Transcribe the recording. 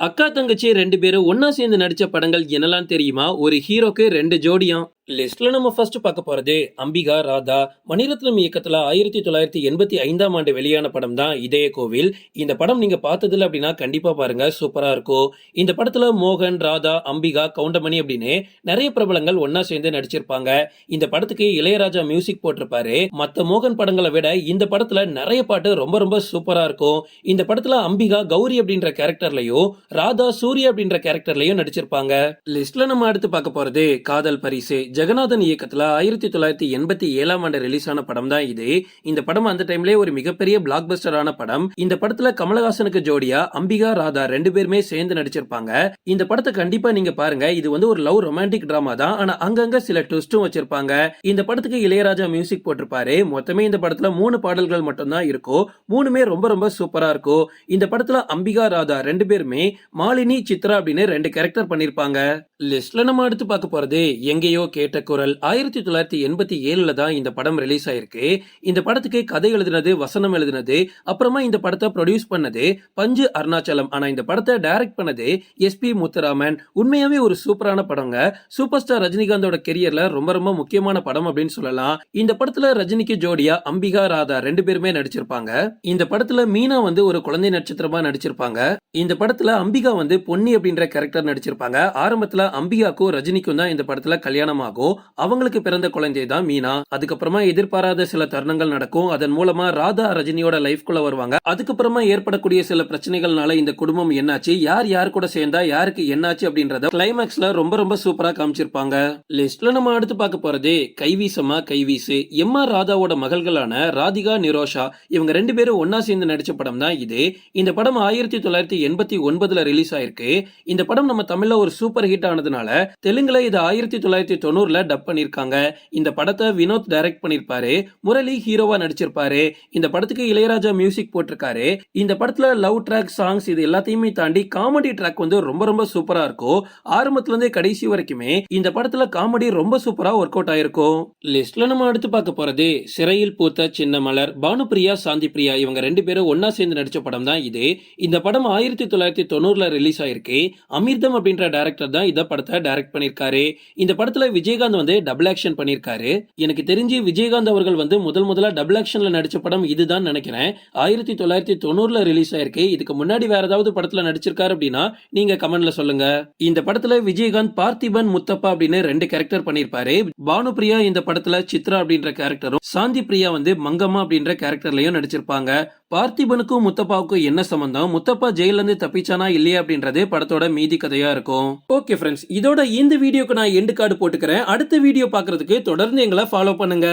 அக்கா தங்கச்சி ரெண்டு பேரும் ஒன்னா சேர்ந்து நடிச்ச படங்கள் என்னெல்லாம் தெரியுமா? ஒரு ஹீரோக்கு ரெண்டு ஜோடியாம். லிஸ்ட்ல நம்ம ஃபர்ஸ்ட் பார்க்க போறது அம்பிகா ராதா. மணிரத்னம் இயக்கத்துல ஆயிரத்தி தொள்ளாயிரத்தி எண்பத்தி ஐந்தாம் ஆண்டு வெளியான படம் தான் இதய கோவில். இந்த படம் நீங்க பார்த்ததில்ல அப்படின்னா கண்டிப்பா பாருங்க சூப்பரா இருக்கும். இந்த படத்துல மோகன் ராதா அம்பிகா கவுண்டமணி அப்படின்னு நிறைய பிரபலங்கள் ஒன்னா சேர்ந்து நடிச்சிருப்பாங்க. இந்த படத்துக்கு இளையராஜா மியூசிக் போட்டிருப்பாரு. மத்த மோகன் படங்களை விட இந்த படத்துல நிறைய பாட்டு ரொம்ப ரொம்ப சூப்பரா இருக்கும். இந்த படத்துல அம்பிகா கௌரி அப்படின்ற கேரக்டர்லயும் ராதா சூர்யா அப்படின்ற கேரக்டர்லயும் நடிச்சிருப்பாங்க. லிஸ்ட்ல நம்ம அடுத்து பார்க்க போறது காதல் பரிசு. ஜெகநாதன் இயக்கத்துல ஆயிரத்தி தொள்ளாயிரத்தி எண்பத்தி ஏழாம் ஆண்டு ரிலீஸ் ஆன படம் தான் இது. இந்த படம் அந்த டைம்ல ஒரு மிகப்பெரிய பிளாக் பஸ்டரான படம். இந்த படத்துல கமலஹாசனுக்கு ஜோடியா அம்பிகா ராதா ரெண்டு பேருமே சேர்ந்து நடிச்சிருப்பாங்க. இந்த படத்தை கண்டிப்பா நீங்க பாருங்க. இது வந்து ஒரு லவ் ரொமான்டிக் டிராமா தான். ஆனா அங்கங்க சில ட்விஸ்டும் வச்சிருப்பாங்க. இந்த படத்துக்கு இளையராஜா மியூசிக் போட்டிருப்பாரு. மொத்தமே இந்த படத்துல மூணு பாடல்கள் மட்டும்தான் இருக்கும் மூணுமே ரொம்ப ரொம்ப சூப்பரா இருக்கும் இந்த படத்துல அம்பிகா ராதா ரெண்டு பேருமே மாலினி சித்ரா அப்படின்னு ரெண்டு கேரக்டர் பண்ணிருப்பாங்க. லிஸ்ட்ல நம்ம அடுத்து பார்க்க போறது எங்கேயோ கேட்ட குரல் ஆயிரத்தி தொள்ளாயிரத்தி எண்பத்தி ஏழுல தான் இந்த படம் ரிலீஸ் ஆயிருக்கு. இந்த படத்துக்கு கதை எழுதினது வசனம் எழுதினது அப்புறமா இந்த படத்தை ப்ரொடியூஸ் பண்ணது பஞ்சு அருணாச்சலம். ஆனா இந்த படத்தை டைரக்ட் பண்ணது எஸ்பி முத்துராமன். உண்மையாவே ஒரு சூப்பரான படங்க. சூப்பர் ஸ்டார் ரஜினிகாந்தோட கெரியர்ல ரொம்ப ரொம்ப முக்கியமான படம் அப்படின்னு சொல்லலாம். இந்த படத்துல ரஜினிக்கு ஜோடியா அம்பிகா ராதா ரெண்டு பேருமே நடிச்சிருப்பாங்க. இந்த படத்துல மீனா வந்து ஒரு குழந்தை நட்சத்திரமா நடிச்சிருப்பாங்க. இந்த படத்துல அம்பிகா வந்து பொன்னி அப்படின்ற கேரக்டர் நடிச்சிருப்பாங்க. ஆரம்பத்துல அம்பிகாக்கும் ரஜினிக்கும் தான் இந்த படத்துல கல்யாணம் ஆகும். அவங்களுக்கு பிறந்த குழந்தை தான் மீனா. அதுக்கப்புறமா எதிர்பாராத சில தருணங்கள் நடக்கும். அதன் மூலமா ராதா ரஜினியோட லைஃப்குள்ள வருவாங்க. அதுக்கப்புறமா ஏற்படக்கூடிய சில பிரச்சனைகள்னால இந்த குடும்பம் என்னாச்சு? யார் யார் கூட சேர்ந்தா யாருக்கு என்னாச்சு அப்படின்றத கிளைமேக்ஸ்ல ரொம்ப ரொம்ப சூப்பரா காமிச்சிருப்பாங்க. லிஸ்ட்ல நம்ம அடுத்து பார்க்க போறது கைவீசமா கைவீசு எம் ஆர் ராதாவோட மகள்களான ராதிகா நிரோஷா இவங்க ரெண்டு பேரும் ஒன்னா சேர்ந்து நடிச்ச படம் தான் இது. இந்த படம் ஆயிரத்தி தொள்ளாயிரத்தி எண்பத்தி ஒன்பதுல ரிலீஸ் ஆயிருக்கு. இந்த படம் நம்ம தமிழ்ல ஒரு சூப்பர் ஹிட் ஆனதுனால தெலுங்குல இது ஆயிரத்தி தொள்ளாயிரத்தி தொண்ணூறு கண்ணூர்ல டப் பண்ணியிருக்காங்க இந்த படத்தை வினோத் டைரக்ட் பண்ணிருப்பாரு. முரளி ஹீரோவா நடிச்சிருப்பாரு. இந்த படத்துக்கு இளையராஜா மியூசிக் போட்டிருக்காரு. இந்த படத்துல லவ் ட்ராக் சாங்ஸ் இது எல்லாத்தையுமே தாண்டி காமெடி ட்ராக் வந்து ரொம்ப ரொம்ப சூப்பரா இருக்கும். ஆரம்பத்துல இருந்தே கடைசி வரைக்குமே இந்த படத்துல காமெடி ரொம்ப சூப்பரா ஒர்க் அவுட் ஆயிருக்கும். லிஸ்ட்ல நம்ம அடுத்து பார்க்க போறது சிறையில் பூத்த சின்ன மலர் பானுபிரியா சாந்தி பிரியா இவங்க ரெண்டு பேரும் ஒன்னா சேர்ந்து நடிச்ச படம் தான் இது. இந்த படம் ஆயிரத்தி தொள்ளாயிரத்தி தொண்ணூறுல ரிலீஸ் ஆயிருக்கு. அமிர்தம் அப்படின்ற டேரக்டர் தான் இந்த படத்தை டைரக்ட் பண்ணிருக்காரு. இந்த படத்துல விஜய் விஜயகாந்த் வந்து டபுள் ஆக்ஷன் பண்ணிருக்காரு. எனக்கு தெரிஞ்சு விஜயகாந்த் அவர்கள் வந்து முதல் முதலா டபுள் ஆக்ஷன்ல நடிச்ச படம் இதுதான் நினைக்கிறேன். ஆயிரத்தி தொள்ளாயிரத்தி தொண்ணூறுல ரிலீஸ் ஆயிருக்கு. இதுக்கு முன்னாடி வேற ஏதாவது படத்துல நடிச்சிருக்காரு அப்படின்னா நீங்க கமெண்ட்ல சொல்லுங்க. இந்த படத்துல விஜயகாந்த் பார்த்திபன் முத்தப்பா அப்படின்னு ரெண்டு கேரக்டர் பண்ணிருப்பாரு. பானுபிரியா இந்த படத்துல சித்ரா அப்படின்ற கேரக்டரும் சாந்தி பிரியா வந்து மங்கம்மா அப்படின்ற கேரக்டர்லயும் நடிச்சிருப்பாங்க. பார்த்திபனுக்கும் முத்தப்பாவுக்கும் என்ன சம்பந்தம்? முத்தப்பா ஜெயில இருந்து தப்பிச்சானா இல்லையா அப்படின்றது படத்தோட மீதி கதையா இருக்கும். ஓகே ஃப்ரெண்ட்ஸ் இதோட இந்த வீடியோக்கு நான் எண்டு கார்டு போட்டுக்கிறேன். அடுத்த வீடியோ பார்க்குறதுக்கு தொடர்ந்து எங்களை ஃபாலோ பண்ணுங்க.